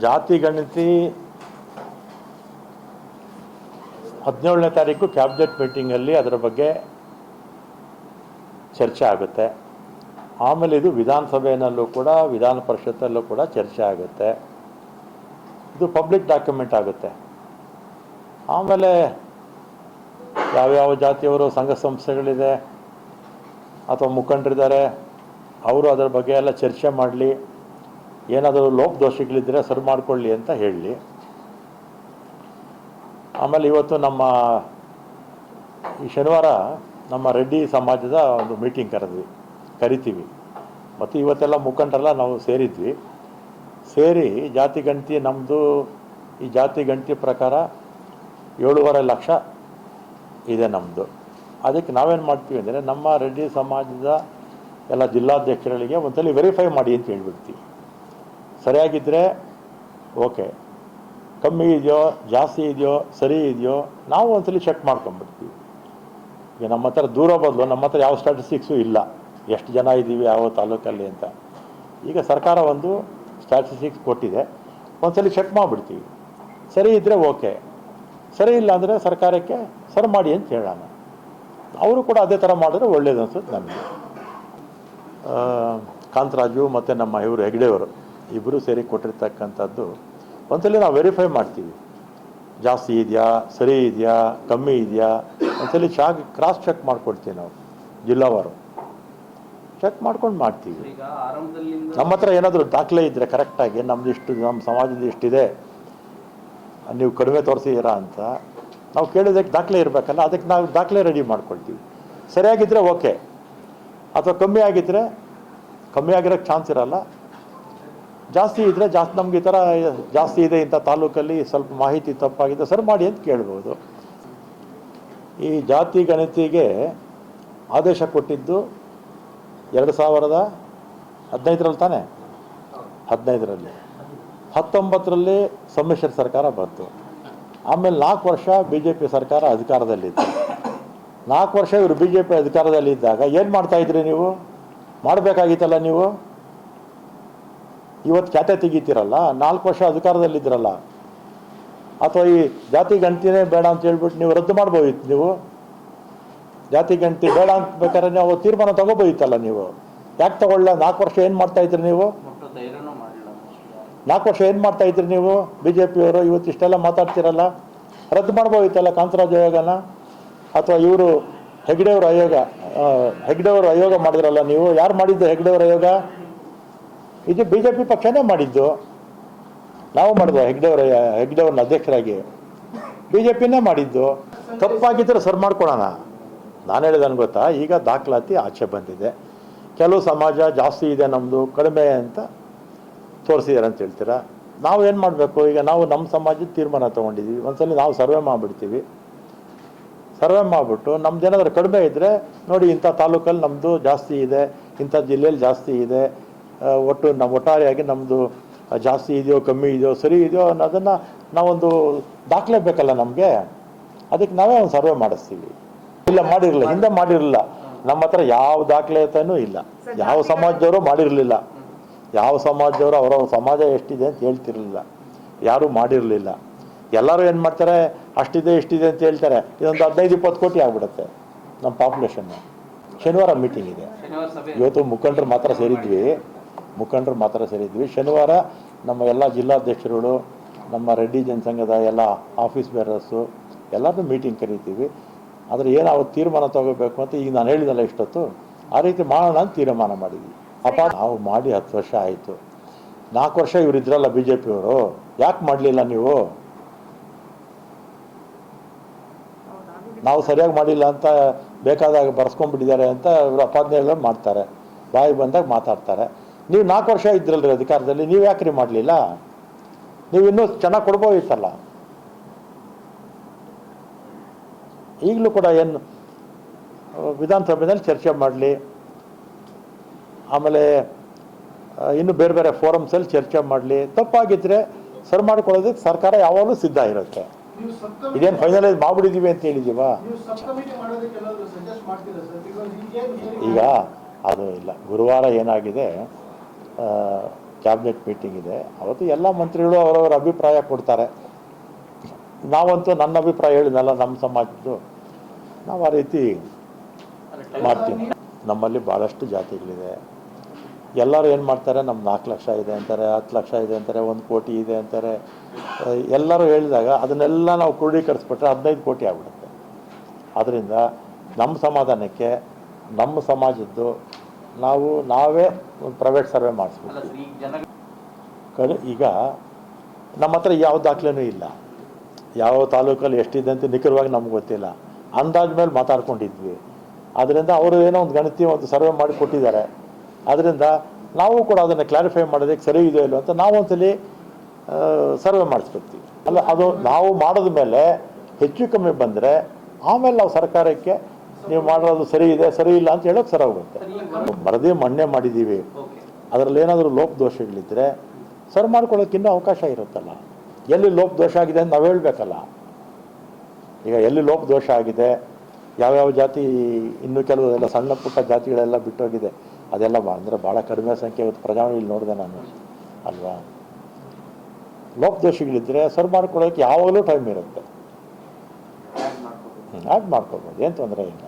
ಜಾತಿ, ಗಣತಿ ಹದಿನೇಳನೇ ತಾರೀಕು ಕ್ಯಾಬಿನೆಟ್ ಮೀಟಿಂಗಲ್ಲಿ ಅದರ ಬಗ್ಗೆ ಚರ್ಚೆ ಆಗುತ್ತೆ. ಆಮೇಲೆ ಇದು ವಿಧಾನಸಭೆಯಲ್ಲೂ ಕೂಡ, ವಿಧಾನ ಪರಿಷತ್ತಲ್ಲೂ ಕೂಡ ಚರ್ಚೆ ಆಗುತ್ತೆ. ಇದು ಪಬ್ಲಿಕ್ ಡಾಕ್ಯುಮೆಂಟ್ ಆಗುತ್ತೆ. ಆಮೇಲೆ ಯಾವ್ಯಾವ ಜಾತಿಯವರು, ಸಂಘ ಸಂಸ್ಥೆಗಳಿದೆ, ಅಥವಾ ಮುಖಂಡರಿದ್ದಾರೆ, ಅವರು ಅದರ ಬಗ್ಗೆ ಎಲ್ಲ ಚರ್ಚೆ ಮಾಡಲಿ. ಏನಾದರೂ ಲೋಪದೋಷಗಳಿದ್ದರೆ ಸರಿ ಮಾಡಿಕೊಳ್ಳಿ ಅಂತ ಹೇಳಿ. ಆಮೇಲೆ ಇವತ್ತು ನಮ್ಮ ಈ ಶನಿವಾರ ನಮ್ಮ ರೆಡ್ಡಿ ಸಮಾಜದ ಒಂದು ಮೀಟಿಂಗ್ ಕರೆದ್ವಿ, ಕರಿತೀವಿ. ಮತ್ತು ಇವತ್ತೆಲ್ಲ ಮುಖಂಡರೆಲ್ಲ ನಾವು ಸೇರಿದ್ವಿ. ಸೇರಿ ಜಾತಿ ಗಣತಿ ನಮ್ಮದು ಈ ಜಾತಿ ಗಣತಿ ಪ್ರಕಾರ ಏಳೂವರೆ ಲಕ್ಷ ಇದೆ ನಮ್ಮದು ಅದಕ್ಕೆ ನಾವೇನು ಮಾಡ್ತೀವಿ ಅಂದರೆ ನಮ್ಮ ರೆಡ್ಡಿ ಸಮಾಜದ ಎಲ್ಲ ಜಿಲ್ಲಾಧ್ಯಕ್ಷರುಗಳಿಗೆ ಒಂದ್ಸಲಿ ವೆರಿಫೈ ಮಾಡಿ ಅಂತ ಹೇಳ್ಬಿಡ್ತೀವಿ. ಸರಿಯಾಗಿದ್ದರೆ ಓಕೆ. ಕಮ್ಮಿ ಇದೆಯೋ, ಜಾಸ್ತಿ ಇದೆಯೋ, ಸರಿ ಇದೆಯೋ, ನಾವು ಒಂದ್ಸಲಿ ಚೆಕ್ ಮಾಡ್ಕೊಂಬಿಡ್ತೀವಿ ಈಗ ನಮ್ಮ ಹತ್ರ ದೂರ ಬದಲು, ನಮ್ಮ ಹತ್ರ ಯಾವ ಸ್ಟ್ಯಾಟಿಸ್ಟಿಕ್ಸು ಇಲ್ಲ. ಎಷ್ಟು ಜನ ಇದ್ದೀವಿ, ಯಾವ ತಾಲೂಕಲ್ಲಿ ಅಂತ. ಈಗ ಸರ್ಕಾರ ಒಂದು ಸ್ಟ್ಯಾಟಿಸ್ಟಿಕ್ಸ್ ಕೊಟ್ಟಿದೆ. ಒಂದ್ಸಲಿ ಚೆಕ್ ಮಾಡಿಬಿಡ್ತೀವಿ. ಸರಿ ಇದ್ದರೆ ಓಕೆ. ಸರಿ ಇಲ್ಲ ಅಂದರೆ ಸರ್ಕಾರಕ್ಕೆ ಸರಿ ಮಾಡಿ ಅಂತ ಹೇಳೋಣ. ಅವರು ಕೂಡ ಅದೇ ಥರ ಮಾಡಿದ್ರೆ ಒಳ್ಳೇದು ಅನ್ಸುತ್ತೆ ನಮಗೆ. ಕಾಂತರಾಜು ಮತ್ತು ನಮ್ಮ ಇವರು ಹೆಗ್ಡೆಯವರು. ಇಬ್ಬರು ಸೇರಿ ಕೊಟ್ಟಿರ್ತಕ್ಕಂಥದ್ದು ಒಂದ್ಸಲಿ ನಾವು ವೆರಿಫೈ ಮಾಡ್ತೀವಿ. ಜಾಸ್ತಿ ಇದೆಯಾ ಸರಿ ಇದೆಯಾ ಕಮ್ಮಿ ಇದೆಯಾ ಒಂದ್ಸಲಿ ಶಾಕ್ ಕ್ರಾಸ್ ಚೆಕ್ ಮಾಡ್ಕೊಡ್ತೀವಿ ನಾವು ಜಿಲ್ಲಾವಾರು. ಚೆಕ್ ಮಾಡ್ಕೊಂಡು ಮಾಡ್ತೀವಿ. ನಮ್ಮ ಹತ್ರ ಏನಾದರೂ ದಾಖಲೆ ಇದ್ದರೆ ಕರೆಕ್ಟಾಗಿ ನಮ್ದು ಇಷ್ಟು ನಮ್ಮ ಸಮಾಜದ ಇಷ್ಟಿದೆ ನೀವು ಕಡಿಮೆ ತೋರಿಸಿದ್ದೀರಾ ಅಂತ ನಾವು ಕೇಳಿದಕ್ಕೆ ದಾಖಲೆ ಇರಬೇಕಲ್ಲ ಅದಕ್ಕೆ ನಾವು ದಾಖಲೆ ರೆಡಿ ಮಾಡ್ಕೊಳ್ತೀವಿ ಸರಿಯಾಗಿದ್ದರೆ ಓಕೆ ಅಥವಾ ಕಮ್ಮಿ ಆಗಿದ್ದರೆ ಕಮ್ಮಿ ಆಗಿರೋಕ್ಕೆ ಚಾನ್ಸ್ ಇರಲ್ಲ. ಜಾಸ್ತಿ ಇದ್ದರೆ ಜಾಸ್ತಿ, ನಮ್ಗೆ ಈ ಥರ ಜಾಸ್ತಿ ಇದೆ ಇಂಥ ತಾಲೂಕಲ್ಲಿ ಸ್ವಲ್ಪ ಮಾಹಿತಿ ತಪ್ಪಾಗಿದೆ. ಸರ್ ಮಾಡಿ ಅಂತ ಕೇಳ್ಬೋದು. ಈ ಜಾತಿ ಗಣತಿಗೆ ಆದೇಶ ಕೊಟ್ಟಿದ್ದು ಎರಡು ಸಾವಿರದ ಹದಿನೈದರಲ್ಲಿ ತಾನೆ? ಹದಿನೈದರಲ್ಲಿ. ಹತ್ತೊಂಬತ್ತರಲ್ಲಿ ಸಮ್ಮಿಶ್ರ ಸರ್ಕಾರ ಬಂತು. ಆಮೇಲೆ ನಾಲ್ಕು ವರ್ಷ ಬಿ ಜೆ ಪಿ ಸರ್ಕಾರ ಅಧಿಕಾರದಲ್ಲಿತ್ತು. ನಾಲ್ಕು ವರ್ಷ ಇವರು ಬಿ ಜೆ ಪಿ ಅಧಿಕಾರದಲ್ಲಿದ್ದಾಗ ಏನು ಮಾಡ್ತಾಯಿದ್ರಿ ನೀವು? ಮಾಡಬೇಕಾಗಿತ್ತಲ್ಲ ನೀವು? ಇವತ್ತು ಖ್ಯಾತೆ ತೆಗಿತೀರಲ್ಲ ನಾಲ್ಕು ವರ್ಷ ಅಧಿಕಾರದಲ್ಲಿದ್ದೀರಲ್ಲ. ಅಥವಾ ಈ ಜಾತಿ ಗಣತಿನೇ ಬೇಡ ಅಂತ ಹೇಳ್ಬಿಟ್ಟು ನೀವು ರದ್ದು ಮಾಡ್ಬೋದಿತ್ತು ನೀವು? ಜಾತಿ ಗಣತಿ ಬೇಡ ಅಂತ ಬೇಕಾದ್ರೆ ನೀವು ತೀರ್ಮಾನ ತಗೋಬೋದಿತ್ತಲ್ಲ ನೀವು? ಯಾಕೆ ತಗೊಳ್ಳ? ನಾಲ್ಕು ವರ್ಷ ಏನು ಮಾಡ್ತಾ ಇದ್ರಿ ನೀವು? ನಾಲ್ಕು ವರ್ಷ ಏನು ಮಾಡ್ತಾ ಇದ್ರಿ ನೀವು? ಬಿ ಜೆ ಪಿಯವರು ಇವತ್ತು ಇಷ್ಟೆಲ್ಲ ಮಾತಾಡ್ತಿರಲ್ಲ? ರದ್ದು ಮಾಡ್ಬೋದಿತ್ತಲ್ಲ ಕಾಂತರಾಜ್ ಆಯೋಗನ? ಅಥವಾ ಇವರು ಹೆಗ್ಡೆಯವ್ರ ಆಯೋಗ ಹೆಗ್ಡೆಯವ್ರ ಆಯೋಗ ಮಾಡಿದ್ರಲ್ಲ ನೀವು? ಯಾರು ಮಾಡಿದ್ದು ಹೆಗ್ಡೆಯವ್ರ ಆಯೋಗ? ಇದು ಬಿ ಜೆ ಪಿ ಪಕ್ಷನೇ ಮಾಡಿದ್ದು. ನಾವು ಮಾಡಿದ್ವು ಹೆಗ್ಡೆಯವ್ರ ಹೆಗ್ಡೆಯವ್ರನ್ನ ಅಧ್ಯಕ್ಷರಾಗಿ ಬಿ ಜೆ ಪಿನೇ ಮಾಡಿದ್ದು. ತಪ್ಪಾಗಿದ್ದರೆ ಸರ್ ಮಾಡ್ಕೊಳೋಣ. ನಾನು ಹೇಳಿದನು ಗೊತ್ತಾ? ಈಗ ದಾಖಲಾತಿ ಆಚೆ ಬಂದಿದೆ. ಕೆಲವು ಸಮಾಜ ಜಾಸ್ತಿ ಇದೆ ನಮ್ಮದು ಕಡಿಮೆ ಅಂತ ತೋರಿಸಿದ್ದಾರೆ ಅಂತ ಹೇಳ್ತೀರಾ? ನಾವು ಏನು ಮಾಡಬೇಕು? ಈಗ ನಾವು ನಮ್ಮ ಸಮಾಜದ ತೀರ್ಮಾನ ತೊಗೊಂಡಿದ್ದೀವಿ. ಒಂದ್ಸಲ ನಾವು ಸರ್ವೆ ಮಾಡಿಬಿಡ್ತೀವಿ. ಸರ್ವೆ ಮಾಡಿಬಿಟ್ಟು ನಮ್ದು ಏನಾದರೂ ಕಡಿಮೆ ಇದ್ದರೆ ನೋಡಿ ಇಂಥ ತಾಲೂಕಲ್ಲಿ ನಮ್ಮದು ಜಾಸ್ತಿ ಇದೆ, ಇಂಥ ಜಿಲ್ಲೆಯಲ್ಲಿ ಜಾಸ್ತಿ ಇದೆ ಒಟ್ಟು ನಮ್ಮ ಒಟ್ಟಾರೆಯಾಗಿ ನಮ್ಮದು ಜಾಸ್ತಿ ಇದೆಯೋ ಕಮ್ಮಿ ಇದೆಯೋ ಸರಿ ಇದೆಯೋ ಅನ್ನೋದನ್ನು ನಾವೊಂದು ದಾಖಲೆ ಬೇಕಲ್ಲ ನಮಗೆ? ಅದಕ್ಕೆ ನಾವೇ ಒಂದು ಸರ್ವೆ ಮಾಡಿಸ್ತೀವಿ. ಇಲ್ಲ ಮಾಡಿರಲಿಲ್ಲ. ಹಿಂದೆ ಮಾಡಿರಲಿಲ್ಲ. ನಮ್ಮ ಹತ್ರ ಯಾವ ದಾಖಲೆತನೂ ಇಲ್ಲ. ಯಾವ ಸಮಾಜದವರು ಮಾಡಿರಲಿಲ್ಲ. ಯಾವ ಸಮಾಜದವರು ಅವರವ್ರ ಸಮಾಜ ಎಷ್ಟಿದೆ ಅಂತ ಹೇಳ್ತಿರಲಿಲ್ಲ. ಯಾರೂ ಮಾಡಿರಲಿಲ್ಲ. ಎಲ್ಲರೂ ಏನು ಮಾಡ್ತಾರೆ? ಅಷ್ಟಿದೆ ಇಷ್ಟಿದೆ ಅಂತ ಹೇಳ್ತಾರೆ. ಇದೊಂದು ಹದಿನೈದು ಇಪ್ಪತ್ತು ಕೋಟಿ ಆಗ್ಬಿಡುತ್ತೆ ನಮ್ಮ ಪಾಪ್ಯುಲೇಷನ್ನು ಶನಿವಾರ ಮೀಟಿಂಗ್ ಇದೆ. ಶನಿವಾರ ಸಭೆ. ಇವತ್ತು ಮುಖಂಡರು ಮಾತ್ರ ಸೇರಿದ್ವಿ. ಮುಖಂಡರು ಮಾತ್ರ ಸೇರಿದ್ವಿ. ಶನಿವಾರ ನಮ್ಮ ಎಲ್ಲ ಜಿಲ್ಲಾಧ್ಯಕ್ಷರುಗಳು, ನಮ್ಮ ರೆಡ್ಡಿ ಜನಸಂಘದ ಎಲ್ಲ ಆಫೀಸ್ ಬೇರರ್ಸು ಎಲ್ಲರನ್ನೂ ಮೀಟಿಂಗ್ ಕರಿತೀವಿ. ಆದರೆ ಏನು ಅವ್ರು ತೀರ್ಮಾನ ತಗೋಬೇಕು ಅಂತ ಈಗ ನಾನು ಹೇಳಿದಲ್ಲ ಇಷ್ಟೊತ್ತು, ಆ ರೀತಿ ಮಾಡೋಣ ಅಂತ ತೀರ್ಮಾನ ಮಾಡಿದ್ವಿ. ಅಪ್ಪ, ನಾವು ಮಾಡಿ ಹತ್ತು ವರ್ಷ ಆಯಿತು. ನಾಲ್ಕು ವರ್ಷ ಇವ್ರು ಇದ್ರಲ್ಲ ಬಿ ಜೆ ಪಿಯವರು ಯಾಕೆ ಮಾಡಲಿಲ್ಲ ನೀವು? ನಾವು ಸರಿಯಾಗಿ ಮಾಡಿಲ್ಲ ಅಂತ ಬೇಕಾದಾಗ ಬರ್ಸ್ಕೊಂಡ್ಬಿಟ್ಟಿದ್ದಾರೆ ಅಂತ ಇವರು ಅಪಾದನೆ ಎಲ್ಲ ಮಾಡ್ತಾರೆ. ಬಾಯಿ ಬಂದಾಗ ಮಾತಾಡ್ತಾರೆ. ನೀವು ನಾಲ್ಕು ವರ್ಷ ಇದ್ರಲ್ರಿ ಅಧಿಕಾರದಲ್ಲಿ ನೀವು ಯಾಕ್ರಿ ಮಾಡಲಿಲ್ಲ? ನೀವು ಇನ್ನೂ ಚೆನ್ನಾಗಿ ಕೊಡ್ಬೋದಿತ್ತಲ್ಲ? ಈಗಲೂ ಕೂಡ ಏನು ವಿಧಾನಸಭೆಯಲ್ಲಿ ಚರ್ಚೆ ಮಾಡಲಿ ಆಮೇಲೆ ಇನ್ನು ಬೇರೆ ಬೇರೆ ಫೋರಮ್ಸಲ್ಲಿ ಚರ್ಚೆ ಮಾಡಲಿ. ತಪ್ಪಾಗಿದ್ದರೆ ಸರಿ ಮಾಡ್ಕೊಳ್ಳೋದಕ್ಕೆ ಸರ್ಕಾರ ಯಾವಾಗಲೂ ಸಿದ್ಧ ಇರುತ್ತೆ. ಇದೇನು ಫೈನಲೈಸ್ ಮಾಡಿಬಿಡಿದ್ದೀವಿ ಅಂತ ಹೇಳಿದೀವಾ? ಬಿಕಾಸ್ ಈಗ ಅದು ಇಲ್ಲ. ಗುರುವಾರ ಏನಾಗಿದೆ? ಕ್ಯಾಬಿನೆಟ್ ಮೀಟಿಂಗ್ ಇದೆ. ಅವತ್ತು ಎಲ್ಲ ಮಂತ್ರಿಗಳು ಅವರವರ ಅಭಿಪ್ರಾಯ ಕೊಡ್ತಾರೆ. ನಾವಂತೂ ನನ್ನ ಅಭಿಪ್ರಾಯ ಹೇಳಿದ್ನಲ್ಲ, ನಮ್ಮ ಸಮಾಜದ್ದು. ನಾವು ಆ ರೀತಿ ಮಾಡ್ತೀವಿ. ನಮ್ಮಲ್ಲಿ ಭಾಳಷ್ಟು ಜಾತಿಗಳಿದೆ. ಎಲ್ಲರೂ ಏನು ಮಾಡ್ತಾರೆ ನಮ್ಮ ನಾಲ್ಕು ಲಕ್ಷ ಇದೆ ಅಂತಾರೆ, ಹತ್ತು ಲಕ್ಷ ಇದೆ ಅಂತಾರೆ, ಒಂದು ಕೋಟಿ ಇದೆ ಅಂತಾರೆ. ಎಲ್ಲರೂ ಹೇಳಿದಾಗ ಅದನ್ನೆಲ್ಲ ನಾವು ಕ್ರೋಢೀಕರಿಸ್ಬಿಟ್ರೆ ಹದಿನೈದು ಕೋಟಿ ಆಗ್ಬಿಡುತ್ತೆ. ಆದ್ದರಿಂದ ನಮ್ಮ ಸಮಾಧಾನಕ್ಕೆ, ನಮ್ಮ ಸಮಾಜದ್ದು ನಾವು ನಾವೇ ಒಂದು ಪ್ರೈವೇಟ್ ಸರ್ವೆ ಮಾಡಿಸ್ಬೇಕು. ಕಡೆ ಈಗ ನಮ್ಮ ಹತ್ರ ಯಾವ ದಾಖಲೆನೂ ಇಲ್ಲ. ಯಾವ ತಾಲೂಕಲ್ಲಿ ಎಷ್ಟಿದೆ ಅಂತ ನಿಖರವಾಗಿ ನಮ್ಗೆ ಗೊತ್ತಿಲ್ಲ. ಅಂದಾಜ ಮೇಲೆ ಮಾತಾಡ್ಕೊಂಡಿದ್ವಿ. ಅದರಿಂದ ಅವರು ಏನೋ ಒಂದು ಗಣತಿ ಒಂದು ಸರ್ವೆ ಮಾಡಿ ಕೊಟ್ಟಿದ್ದಾರೆ. ಅದರಿಂದ ನಾವು ಕೂಡ ಅದನ್ನು ಕ್ಲಾರಿಫೈ ಮಾಡೋದಕ್ಕೆ ಸರಿ ಇದೆಯೋ ಇಲ್ಲೋ ಅಂತ ನಾವು ಒಂದ್ಸಲಿ ಸರ್ವೆ ಮಾಡಿಸ್ಬಿಡ್ತೀವಿ ಅಲ್ಲ ಅದು ನಾವು ಮಾಡಿದ ಮೇಲೆ ಹೆಚ್ಚು ಕಮ್ಮಿ ಬಂದರೆ ಆಮೇಲೆ ನಾವು ಸರ್ಕಾರಕ್ಕೆ ನೀವು ಮಾಡೋದು ಸರಿ ಇದೆ ಸರಿ ಇಲ್ಲ ಅಂತ ಹೇಳೋಕೆ ಸರಿ ಹೋಗುತ್ತೆ. ಬರದೇ ಮಣ್ಣೆ ಮಾಡಿದ್ದೀವಿ. ಅದರಲ್ಲಿ ಏನಾದರೂ ಲೋಪದೋಷಗಳಿದ್ದರೆ ಸರಿ ಸರ್ ಇನ್ನೂ ಅವಕಾಶ ಇರುತ್ತಲ್ಲ? ಎಲ್ಲಿ ಲೋಪದೋಷ ಆಗಿದೆ ಅಂತ ನಾವು ಹೇಳಬೇಕಲ್ಲ? ಈಗ ಎಲ್ಲಿ ಲೋಪದೋಷ ಆಗಿದೆ ಯಾವ್ಯಾವ ಜಾತಿ ಇನ್ನೂ ಕೆಲವು ಎಲ್ಲ ಸಣ್ಣ ಪುಟ್ಟ ಜಾತಿಗಳೆಲ್ಲ ಬಿಟ್ಟೋಗಿದೆ ಅದೆಲ್ಲ ಅಂದರೆ ಭಾಳ ಕಡಿಮೆ ಸಂಖ್ಯೆ ಇವತ್ತು ಪ್ರಜಾವಣಿಯಲ್ಲಿ ನೋಡಿದೆ ನಾನು. ಅಲ್ವಾ? ಲೋಪ ಲೋಪದೋಷಗಳಿದ್ದರೆ ಸರ್ ಮಾಡ್ಕೊಳ್ಳೋಕ್ಕೆ ಯಾವಾಗಲೂ ಟೈಮ್ ಇರುತ್ತೆ. ಆ್ಯಡ್ ಮಾಡ್ಕೋಬೋದು ಏನು ತೊಂದರೆ ಇಲ್ಲ.